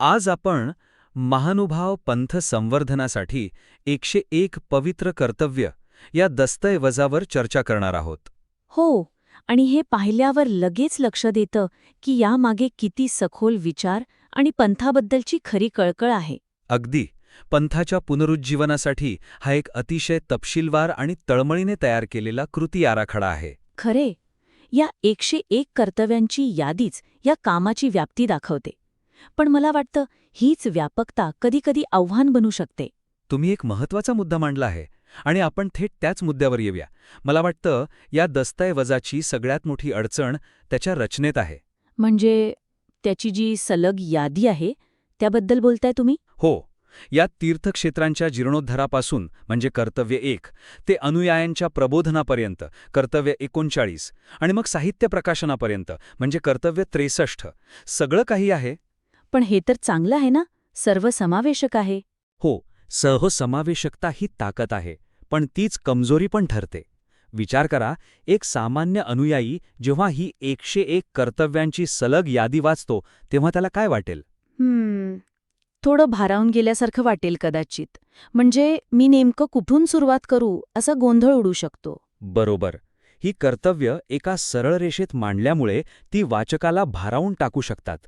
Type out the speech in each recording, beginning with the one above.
आज आपण महानुभाव पंथ संवर्धनासाठी एकशे एक पवित्र कर्तव्य या दस्तऐवजावर चर्चा करणार आहोत. हो आणि हे पाहिल्यावर लगेच लक्षात येतं की यामागे किती सखोल विचार आणि पंथाबद्दलची खरी कळकळ आहे. अगदी पंथाच्या पुनरुज्जीवनासाठी हा एक अतिशय तपशीलवार आणि तळमळीने तयार केलेला कृती आराखडा आहे. खरे या एकशे एक कर्तव्यांची यादीच या कामाची व्याप्ती दाखवते. पण मला वाटतं हीच व्यापकता कधीकधी आव्हान बनू शकते. तुम्ही एक महत्त्वाचा मुद्दा मांडला आहे आणि आपण थेट त्याच मुद्द्यावर येऊया. मला वाटतं या दस्तऐवजाची सगळ्यात मोठी अडचण त्याच्या रचनेत आहे. म्हणजे त्याची जी सलग यादी आहे त्याबद्दल बोलताय तुम्ही? हो. या तीर्थक्षेत्रांच्या जीर्णोद्धारापासून म्हणजे कर्तव्य एक ते अनुयायांच्या प्रबोधनापर्यंत कर्तव्य एकोणचाळीस आणि मग साहित्य प्रकाशनापर्यंत म्हणजे कर्तव्य त्रेसष्ट सगळं काही आहे? पण हे तर चांगलं आहे ना? सर्वसमावेशक आहे. हो सहसमावेशकता ही ताकद आहे पण तीच कमजोरी पण ठरते. विचार करा एक सामान्य अनुयायी जेव्हा ही एकशे एक कर्तव्यांची सलग यादी वाचतो तेव्हा त्याला काय वाटेल? हम्म थोडं भारावून गेल्यासारखं वाटेल कदाचित. म्हणजे मी नेमकं कुठून सुरुवात करू असा गोंधळ उडू शकतो. बरोबर. ही कर्तव्य एका सरळ रेषेत मांडल्यामुळे ती वाचकाला भारावून टाकू शकतात.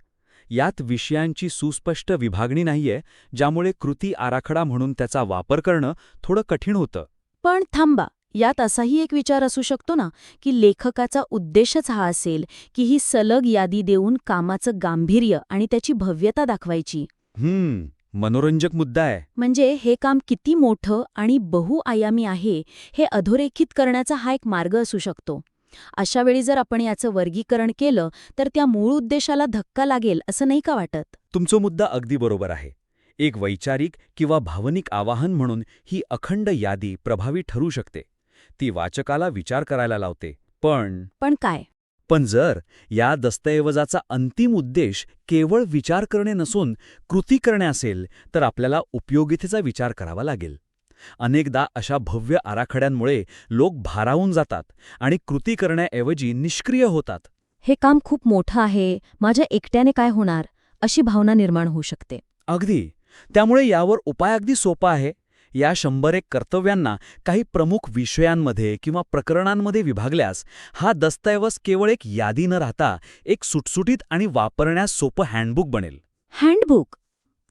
यात विषयांची सुस्पष्ट विभागणी नाहीये ज्यामुळे कृती आराखडा म्हणून त्याचा वापर करणं थोडं कठीण होतं. पण थांबा यात असाही एक विचार असू शकतो ना की लेखकाचा उद्देशच हा असेल की ही सलग यादी देऊन कामाचं गांभीर्य आणि त्याची भव्यता दाखवायची. हम्म मनोरंजक मुद्दा आहे. म्हणजे हे काम किती मोठं आणि बहुआयामी आहे हे अधोरेखित करण्याचा हा एक मार्ग असू शकतो. अशा वेळी जर आपण याचं वर्गीकरण केलं तर त्या मूळ उद्देशाला धक्का लागेल असं नाही का वाटत? तुमचा मुद्दा अगदी बरोबर आहे. एक वैचारिक किंवा भावनिक आवाहन म्हणून ही अखंड यादी प्रभावी ठरू शकते. ती वाचकाला विचार करायला लावते. पण पण काय? पण जर या दस्तऐवजाचा अंतिम उद्देश केवळ विचार करणे नसून कृती करणे असेल तर आपल्याला उपयोगितेचा विचार करावा लागेल. अनेकदा अशा भव्य आराखड्यांमुळे लोक भारावून जातात आणि कृती करण्याऐवजी निष्क्रिय होतात. हे काम खूप मोठं आहे. माझ्या एकट्याने काय होणार? अशी भावना निर्माण होऊ शकते. अगदी. त्यामुळे यावर उपाय अगदी सोपा आहे. या शंभर एक कर्तव्यांना काही प्रमुख विषयांमध्ये किंवा प्रकरणांमध्ये विभागल्यास हा दस्तऐवज केवळ एक यादी न राहता एक सुटसुटीत आणि वापरण्यास सोपं हँडबुक बनेल. हँडबुक?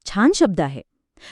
छान शब्द आहे.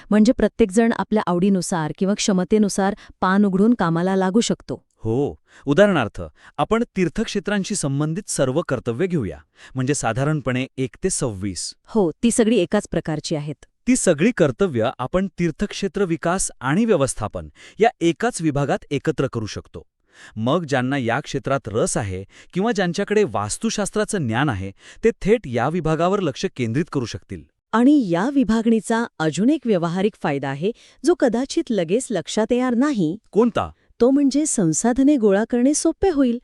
म्हणजे प्रत्येकजण आपल्या आवडीनुसार किंवा क्षमतेनुसार पान उघडून कामाला लागू शकतो. हो उदाहरणार्थ आपण तीर्थक्षेत्रांशी संबंधित सर्व कर्तव्य घेऊया. म्हणजे साधारणपणे एक ते सव्वीस. हो ती सगळी एकाच प्रकारची आहेत. ती सगळी कर्तव्य आपण तीर्थक्षेत्र विकास आणि व्यवस्थापन या एकाच विभागात एकत्र करू शकतो. मग ज्यांना या क्षेत्रात रस आहे किंवा ज्यांच्याकडे वास्तुशास्त्राचं ज्ञान आहे ते थेट या विभागावर लक्ष केंद्रित करू शकतील. आणि या विभागणीचा अजून एक व्यावहारिक फायदा आहे जो कदाचित लगेच लक्षात येणार नाही. कोणता? तो म्हणजे संसाधने गोळा करणे सोपे होईल.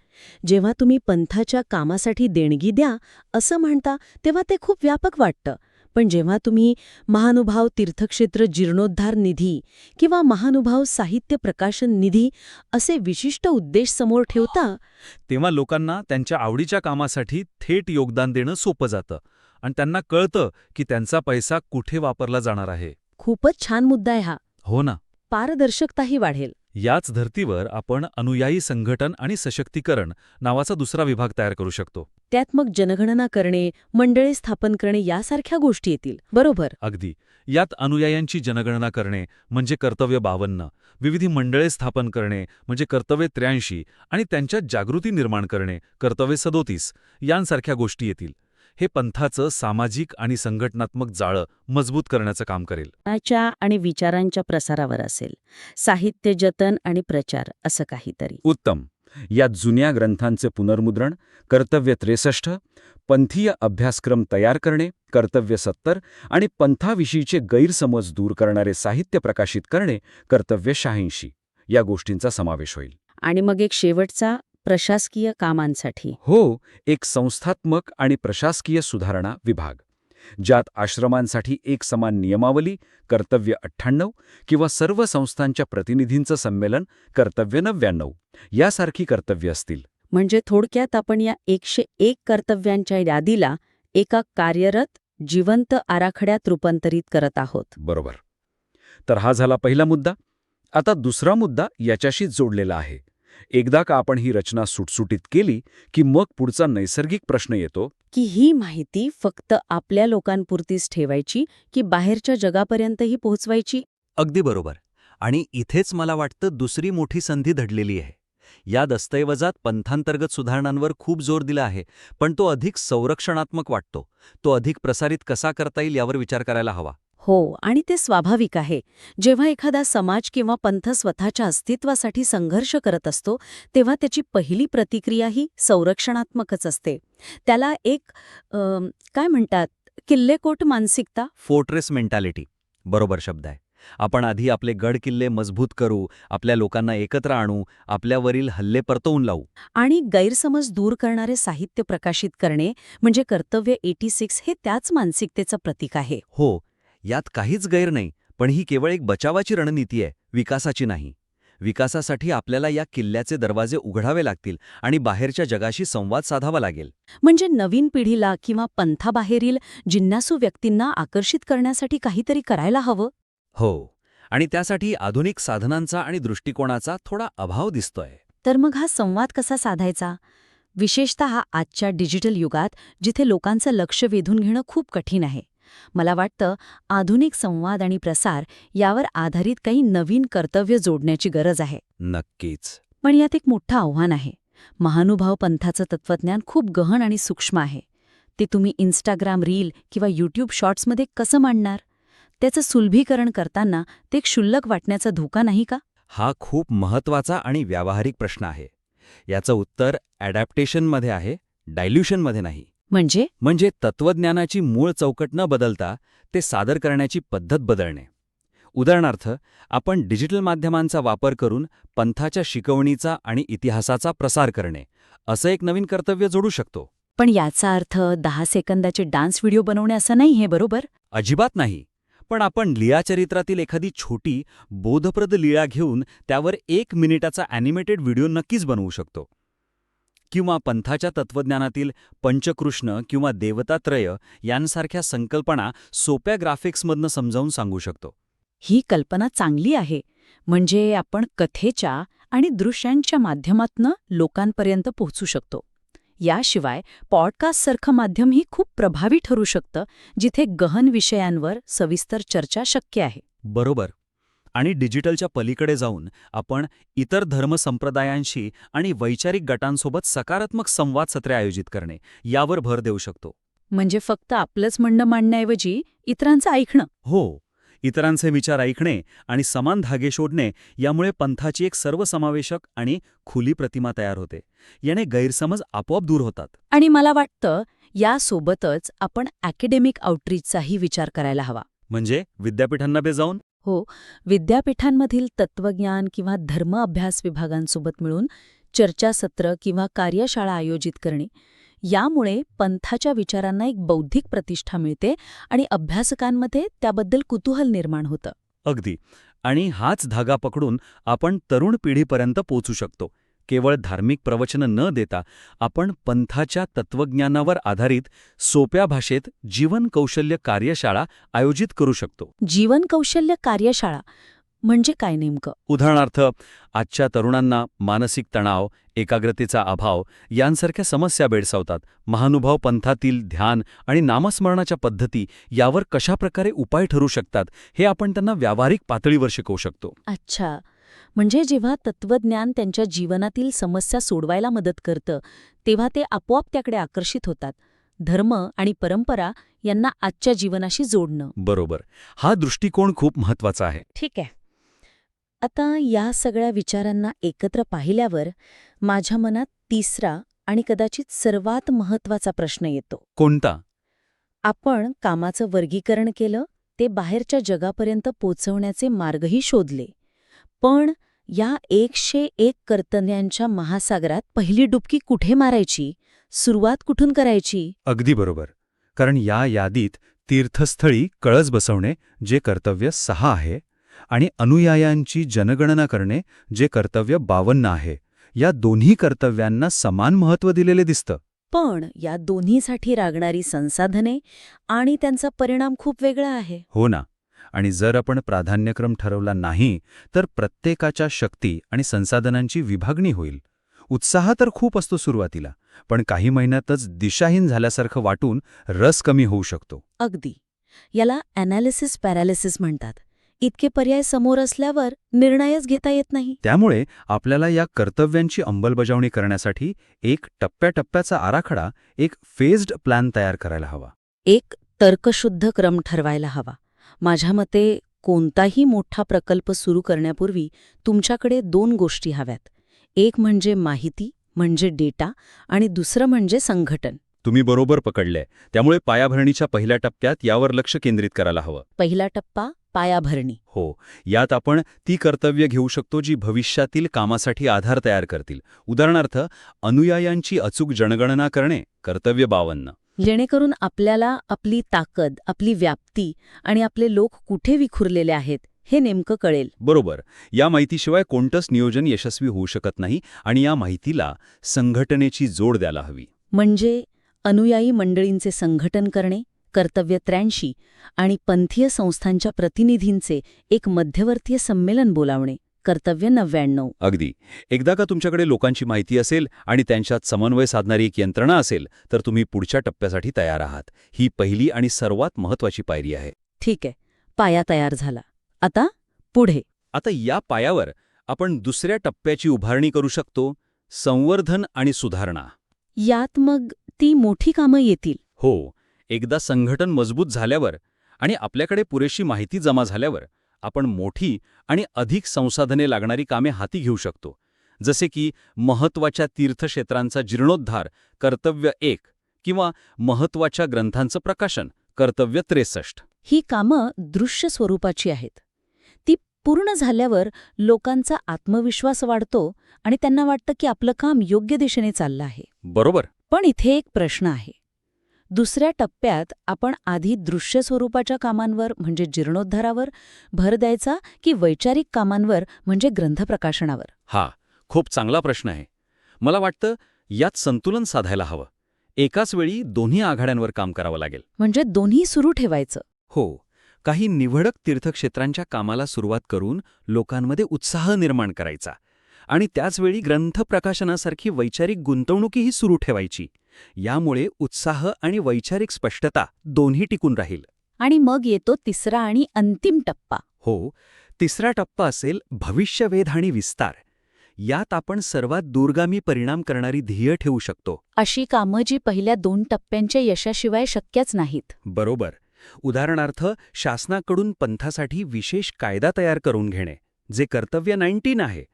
जेव्हा तुम्ही पंथाच्या कामासाठी देणगी द्या असं म्हणता तेव्हा ते खूप व्यापक वाटतं. पण जेव्हा तुम्ही महानुभाव तीर्थक्षेत्र जीर्णोद्धार निधी किंवा महानुभाव साहित्य प्रकाशन निधी असे विशिष्ट उद्देश समोर ठेवता तेव्हा लोकांना त्यांच्या आवडीच्या कामासाठी थेट योगदान देणं सोपं जातं. आणि त्यांना कळतं की त्यांचा पैसा कुठे वापरला जाणार आहे. खूपच छान मुद्दा आहे हा. हो ना. पारदर्शकताही वाढेल. याच धर्तीवर आपण अनुयायी संघटन आणि सशक्तीकरण नावाचा दुसरा विभाग तयार करू शकतो. त्यात मग जनगणना करणे मंडळे स्थापन करणे यासारख्या गोष्टी येतील. बरोबर? अगदी. यात अनुयायांची जनगणना करणे म्हणजे कर्तव्य बावन्न. विविध मंडळे स्थापन करणे म्हणजे कर्तव्य त्र्याऐंशी. आणि त्यांच्यात जागृती निर्माण करणे कर्तव्य सदोतीस. यांसारख्या गोष्टी येतील. हे पंथाचं सामाजिक आणि संघटनात्मक जाळं मजबूत करण्याचं काम करेल. ज्ञानाच्या आणि विचारांच्या प्रसारावर असेल. साहित्य जतन आणि प्रचार असं काहीतरी. उत्तम. या जुन्या ग्रंथांचे पुनर्मुद्रण कर्तव्य त्रेसष्ट पंथीय अभ्यासक्रम तयार करणे कर्तव्य सत्तर आणि पंथाविषयीचे गैरसमज दूर करणारे साहित्य प्रकाशित करणे कर्तव्य शहाऐंशी. या गोष्टींचा समावेश होईल. आणि मग एक शेवटचा प्रशासकीय कामांसाठी. हो एक संस्थात्मक आणि प्रशासकीय सुधारणा विभाग ज्यात आश्रमांसाठी एक समान नियमावली कर्तव्य अठ्ठ्याण्णव किंवा सर्व संस्थांच्या प्रतिनिधींचं संमेलन कर्तव्य नव्याण्णव यासारखी कर्तव्य असतील. म्हणजे थोडक्यात आपण या एकशे एक कर्तव्यांच्या यादीला एका कार्यरत जिवंत आराखड्यात रूपांतरित करत आहोत. बरोबर. तर हा झाला पहिला मुद्दा. आता दुसरा मुद्दा याच्याशी जोडलेला आहे. एकदा का आपण ही रचना सुटसुटीत केली की मग पुढचा नैसर्गिक प्रश्न येतो? की ही माहिती फक्त आपल्या लोकांपुरतीच ठेवायची की बाहेरच्या जगापर्यंतही पोहोचवायची? अगदी बरोबर. आणि इथेच मला वाटतं दुसरी मोठी संधी दडलेली आहे. या दस्तऐवजात पंथांतर्गत सुधारणांवर खूप जोर दिला आहे पण तो अधिक संरक्षणात्मक वाटतो. तो अधिक प्रसारित कसा करता येईल यावर विचार करायला हवा. हो आणि ते स्वाभाविक आहे. जेव्हा एखादा समाज किंवा पंथ स्वतःच्या अस्तित्वासाठी संघर्ष करत असतो तेव्हा त्याची पहिली प्रतिक्रिया ही संरक्षणात्मकच असते. त्याला एक काय म्हणतात? किल्लेकोट मानसिकता? Fortress mentality. बरोबर शब्द आहे. आपण आधी आपले गड किल्ले मजबूत करू आपल्या लोकांना एकत्र आणू आपल्यावरील हल्ले परतवून लावू. आणि गैरसमज दूर करणारे साहित्य प्रकाशित करणे म्हणजे कर्तव्य एटी सिक्स हे त्याच मानसिकतेचं प्रतीक आहे. हो यात काहीच गैर नाही पण ही केवळ एक बचावाची रणनीती आहे विकासाची नाही. विकासासाठी आपल्याला या किल्ल्याचे दरवाजे उघडावे लागतील आणि बाहेरच्या जगाशी संवाद साधावा लागेल. म्हणजे नवीन पिढीला किंवा पंथाबाहेरील जिज्ञासू व्यक्तींना आकर्षित करण्यासाठी काहीतरी करायला हवं? हो आणि त्यासाठी आधुनिक साधनांचा आणि दृष्टिकोनाचा थोडा अभाव दिसतोय. तर मग हा संवाद कसा साधायचा? विशेषतः आजच्या डिजिटल युगात जिथे लोकांचं लक्ष वेधून घेणं खूप कठीण आहे. मला वाटतं आधुनिक संवाद आणि प्रसार यावर आधारित काही नवीन कर्तव्य जोडण्याची गरज आहे. नक्कीच. पण यात एक मोठं आव्हान आहे. महानुभाव पंथाचं तत्वज्ञान खूप गहन आणि सूक्ष्म आहे. ते तुम्ही इन्स्टाग्राम रील किंवा यूट्यूब शॉर्ट्समध्ये कसं मांडणार? त्याचं सुलभीकरण करताना ते एक क्षुल्लक वाटण्याचा धोका नाही का? हा खूप महत्त्वाचा आणि व्यावहारिक प्रश्न आहे. याचं उत्तर ॲडॅप्टेशनमध्ये आहे डायल्युशनमध्ये नाही. म्हणजे? म्हणजे तत्वज्ञानाची मूळ चौकट न बदलता ते सादर करण्याची पद्धत बदलणे. उदाहरणार्थ आपण डिजिटल माध्यमांचा वापर करून पंथाच्या शिकवणीचा आणि इतिहासाचा प्रसार करणे असं एक नवीन कर्तव्य जोडू शकतो. पण याचा अर्थ दहा सेकंदाचे डान्स व्हिडिओ बनवणे असं नाही हे बरोबर? अजिबात नाही. पण आपण लिळा चरित्रातील एखादी छोटी बोधप्रद लीळा घेऊन त्यावर एक मिनिटाचा ॲनिमेटेड व्हिडिओ नक्कीच बनवू शकतो. किंवा पंथाच्या तत्वज्ञानातील पंचकृष्ण किंवा देवतात्रय यांसारख्या संकल्पना सोप्या ग्राफिक्समधनं समजावून सांगू शकतो. ही कल्पना चांगली आहे म्हणजे आपण कथेच्या आणि दृश्यांच्या माध्यमातनं लोकांपर्यंत पोहोचू शकतो. याशिवाय पॉडकास्टसारखं माध्यमही खूप प्रभावी ठरू शकतं जिथे गहन विषयांवर सविस्तर चर्चा शक्य आहे. बरोबर. आणि डिजिटलच्या पलीकडे जाऊन आपण इतर धर्मसंप्रदायांशी आणि वैचारिक गटांसोबत सकारात्मक संवाद सत्रे आयोजित करणे यावर भर देऊ शकतो. म्हणजे फक्त आपलंच म्हणणं मांडण्याऐवजी इतरांचं ऐकणं. हो इतरांचे विचार ऐकणे आणि समान धागे शोधणे यामुळे पंथाची एक सर्वसमावेशक आणि खुली प्रतिमा तयार होते. याने गैरसमज आपोआप दूर होतात. आणि मला वाटतं यासोबतच आपण अकॅडेमिक आउटरीचचाही विचार करायला हवा. म्हणजे विद्यापीठांना बे जाऊन? हो विद्यापीठांमधील तत्वज्ञान किंवा धर्म अभ्यास विभागांसोबत मिळून चर्चासत्र किंवा कार्यशाळा आयोजित करणे. यामुळे पंथाच्या विचारांना एक बौद्धिक प्रतिष्ठा मिळते आणि अभ्यासकांमध्ये त्याबद्दल कुतूहल निर्माण होतं. अगदी. आणि हाच धागा पकडून आपण तरुण पिढीपर्यंत पोचू शकतो. केवळ धार्मिक प्रवचनं न देता आपण पंथाच्या तत्वज्ञानावर आधारित सोप्या भाषेत जीवन कौशल्य कार्यशाळा आयोजित करू शकतो. जीवन कौशल्य कार्यशाळा म्हणजे काय नेमकं? उदाहरणार्थ आजच्या तरुणांना मानसिक तणाव एकाग्रतेचा अभाव यांसारख्या समस्या भेडसावतात. महानुभाव पंथातील ध्यान आणि नामस्मरणाच्या पद्धती यावर कशाप्रकारे उपाय ठरू शकतात हे आपण त्यांना व्यावहारिक पातळीवर शिकवू शकतो. अच्छा. म्हणजे जेव्हा तत्वज्ञान त्यांच्या जीवनातील समस्या सोडवायला मदत करतं तेव्हा ते आपोआप त्याकडे आकर्षित होतात. धर्म आणि परंपरा यांना आजच्या जीवनाशी जोडणं. बरोबर. हा दृष्टिकोन खूप महत्त्वाचा आहे. ठीक आहे. आता या सगळ्या विचारांना एकत्र पाहिल्यावर माझ्या मनात तिसरा आणि कदाचित सर्वात महत्त्वाचा प्रश्न येतो. कोणता? आपण कामाचं वर्गीकरण केलं ते बाहेरच्या जगापर्यंत पोचवण्याचे मार्गही शोधले. पण या एकशे एक कर्तव्यांच्या महासागरात पहिली डुबकी कुठे मारायची? सुरुवात कुठून करायची? अगदी बरोबर. कारण या यादीत तीर्थस्थळी कळस बसवणे जे कर्तव्य सहा आहे आणि अनुयायांची जनगणना करणे जे कर्तव्य बावन्न आहे. या दोन्ही कर्तव्यांना समान महत्त्व दिलेले दिसतं. पण या दोन्हीसाठी लागणारी संसाधने आणि त्यांचा परिणाम खूप वेगळा आहे. हो ना. आणि जर आपण प्राधान्यक्रम ठरवला नाही तर प्रत्येकाच्या शक्ती आणि संसाधनांची विभागणी होईल. उत्साह तर खूप असतो सुरुवातीला पण काही महिन्यातच दिशाहीन झाल्यासारखं वाटून रस कमी होऊ शकतो. अगदी. याला ॲनालिसिस पॅरालिसिस म्हणतात. इतके पर्याय समोर असल्यावर निर्णयच घेता येत नाही. त्यामुळे आपल्याला या कर्तव्यांची अंमलबजावणी करण्यासाठी एक टप्प्याटप्प्याचा आराखडा एक फेज्ड प्लॅन तयार करायला हवा. एक तर्कशुद्ध क्रम ठरवायला हवा. माझ्या मते कोणताही मोठा प्रकल्प सुरू करण्यापूर्वी तुमच्याकडे दोन गोष्टी हव्यात. एक म्हणजे माहिती म्हणजे डेटा आणि दुसरं म्हणजे संघटन. तुम्ही बरोबर पकडलंय. त्यामुळे पायाभरणीच्या पहिल्या टप्प्यात यावर लक्ष केंद्रित करायला हवं. पहिला टप्पा पायाभरणी. हो. यात आपण ती कर्तव्य घेऊ शकतो जी भविष्यातील कामासाठी आधार तयार करतील. उदाहरणार्थ अनुयायांची अचूक जनगणना करणे कर्तव्य बावन्न. जेणेकरून आपल्याला आपली ताकद आपली व्याप्ती आणि आपले लोक कुठे विखुरलेले आहेत हे नेमकं कळेल. बरोबर. या माहितीशिवाय कोणतंच नियोजन यशस्वी होऊ शकत नाही आणि या माहितीला संघटनेची जोड द्यायला हवी. म्हणजे अनुयायी मंडळींचे संघटन करणे कर्तव्य त्र्याऐंशी आणि पंथीय संस्थांच्या प्रतिनिधींचे एक मध्यवर्तीय संमेलन बोलावणे. कर्तव्य नव्याण्णव. अगदी. एकदा का तुमच्याकडे लोकांची माहिती असेल आणि त्यांच्यात समन्वय साधणारी एक यंत्रणा असेल तर तुम्ही पुढच्या टप्प्यासाठी तयार आहात. ही पहिली आणि सर्वात महत्वाची पायरी आहे. ठीक आहे. पाया तयार झाला. आता पुढे. आता या पायावर आपण दुसऱ्या टप्प्याची उभारणी करू शकतो. संवर्धन आणि सुधारणा. यात मग ती मोठी कामं येतील. हो. एकदा संघटन मजबूत झाल्यावर आणि आपल्याकडे पुरेशी माहिती जमा झाल्यावर आपण मोठी आणि अधिक संसाधने लागणारी कामे हाती घेऊ शकतो. जसे की महत्त्वाच्या तीर्थक्षेत्रांचा जीर्णोद्धार कर्तव्य एक किंवा महत्त्वाच्या ग्रंथांचं प्रकाशन कर्तव्य त्रेसष्ट. ही कामं दृश्य स्वरूपाची आहेत. ती पूर्ण झाल्यावर लोकांचा आत्मविश्वास वाढतो आणि त्यांना वाटतं की आपलं काम योग्य दिशेने चाललं आहे. बरोबर. पण इथे एक प्रश्न आहे. दुसऱ्या टप्प्यात आपण आधी दृश्य स्वरूपाच्या कामांवर म्हणजे जीर्णोद्धारावर भर द्यायचा की वैचारिक कामांवर म्हणजे ग्रंथप्रकाशनावर? हा खूप चांगला प्रश्न आहे. मला वाटतं यात संतुलन साधायला हवं. एकाच वेळी दोन्ही आघाड्यांवर काम करावं लागेल. म्हणजे दोन्ही सुरू ठेवायचं? हो. काही निवडक तीर्थक्षेत्रांच्या कामाला सुरुवात करून लोकांमध्ये उत्साह निर्माण करायचा. आणि त्याचवेळी ग्रंथ प्रकाशनासारखी वैचारिक गुंतवणुकीही सुरू ठेवायची. यामुळे उत्साह आणि वैचारिक स्पष्टता दोन्ही टिकून राहील. आणि मग येतो तिसरा आणि अंतिम टप्पा. हो तिसरा टप्पा असेल भविष्यवेध आणि विस्तार. यात आपण सर्वात दूरगामी परिणाम करणारी ध्येय ठेवू शकतो. अशी कामं जी पहिल्या दोन टप्प्यांच्या यशाशिवाय शक्यच नाहीत. बरोबर. उदाहरणार्थ शासनाकडून पंथासाठी विशेष कायदा तयार करून घेणे जे कर्तव्य नाईन्टीन आहे.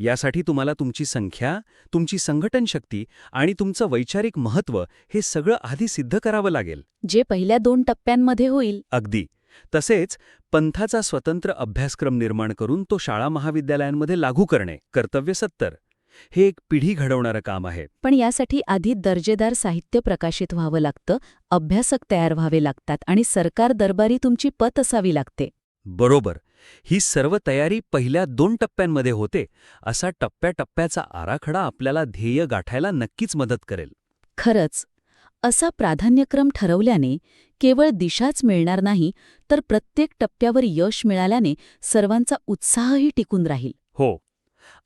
यासाठी तुम्हाला तुमची संख्या तुमची संघटन शक्ती आणि तुमचं वैचारिक महत्त्व हे सगळं आधी सिद्ध करावं लागेल. जे पहिल्या दोन टप्प्यांमध्ये होईल. अगदी. तसेच पंथाचा स्वतंत्र अभ्यासक्रम निर्माण करून तो शाळा महाविद्यालयांमध्ये लागू करणे. कर्तव्य सत्तर. हे एक पिढी घडवणारं काम आहे. पण यासाठी आधी दर्जेदार साहित्य प्रकाशित व्हावं लागतं अभ्यासक तयार व्हावे लागतात आणि सरकार दरबारी तुमची पत असावी लागते. बरोबर. ही सर्व तयारी पहिल्या दोन टप्प्यांमध्ये होते असा टप्प्याटप्प्याचा आराखडा आपल्याला ध्येय गाठायला नक्कीच मदत करेल. खरंच असा प्राधान्यक्रम ठरवल्याने केवळ दिशाच मिळणार नाही तर प्रत्येक टप्प्यावर यश मिळाल्याने सर्वांचा उत्साहही टिकून राहील. हो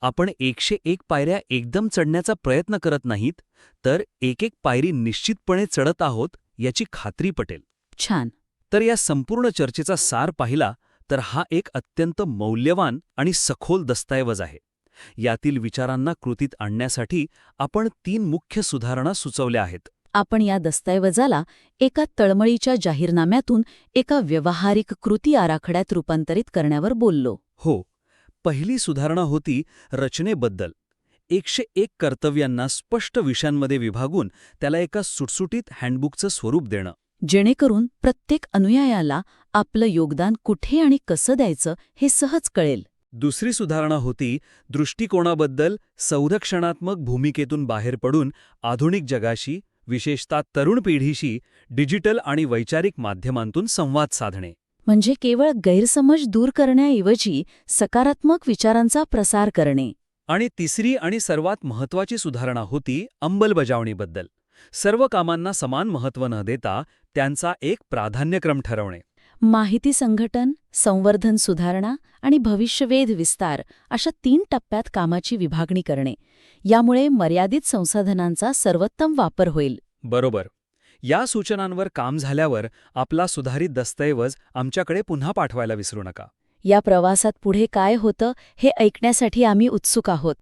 आपण एकशे एक पायऱ्या एकदम चढण्याचा प्रयत्न करत नाहीत तर एक एक पायरी निश्चितपणे चढत आहोत याची खात्री पटेल. छान. तर या संपूर्ण चर्चेचा सार पाहिला तर हा एक अत्यंत मौल्यवान आणि सखोल दस्तऐवज आहे. यातील विचारांना कृतीत आणण्यासाठी आपण तीन मुख्य सुधारणा सुचवल्या आहेत. आपण या दस्तऐवजाला एका तळमळीच्या जाहीरनाम्यातून एका व्यवहारिक कृती आराखड्यात रूपांतरित करण्यावर बोललो. हो पहिली सुधारणा होती रचनेबद्दल. एकशे एक कर्तव्यांना स्पष्ट विषयांमध्ये विभागून त्याला एका सुटसुटीत हँडबुकचं स्वरूप देणं. जेणेकरून प्रत्येक अनुयायाला आपलं योगदान कुठे आणि कसं द्यायचं हे सहज कळेल. दुसरी सुधारणा होती दृष्टिकोनाबद्दल संरक्षणात्मक भूमिकेतून बाहेर पडून आधुनिक जगाशी विशेषतः तरुण पिढीशी डिजिटल आणि वैचारिक माध्यमांतून संवाद साधणे. म्हणजे केवळ गैरसमज दूर करण्याऐवजी सकारात्मक विचारांचा प्रसार करणे. आणि तिसरी आणि सर्वात महत्वाची सुधारणा होती अंमलबजावणीबद्दल. सर्व कामांना समान महत्त्व न देता त्यांचा एक प्राधान्यक्रम ठरवणे. माहिती संघटन संवर्धन सुधारणा आणि भविष्यवेध विस्तार अशा तीन टप्प्यात कामाची विभागणी करणे. यामुळे मर्यादित संसाधनांचा सर्वोत्तम वापर होईल. बरोबर. या सूचनांवर काम झाल्यावर आपला सुधारित दस्तऐवज आमच्याकडे पुन्हा पाठवायला विसरू नका. या प्रवासात पुढे काय होतं हे ऐकण्यासाठी आम्ही उत्सुक आहोत.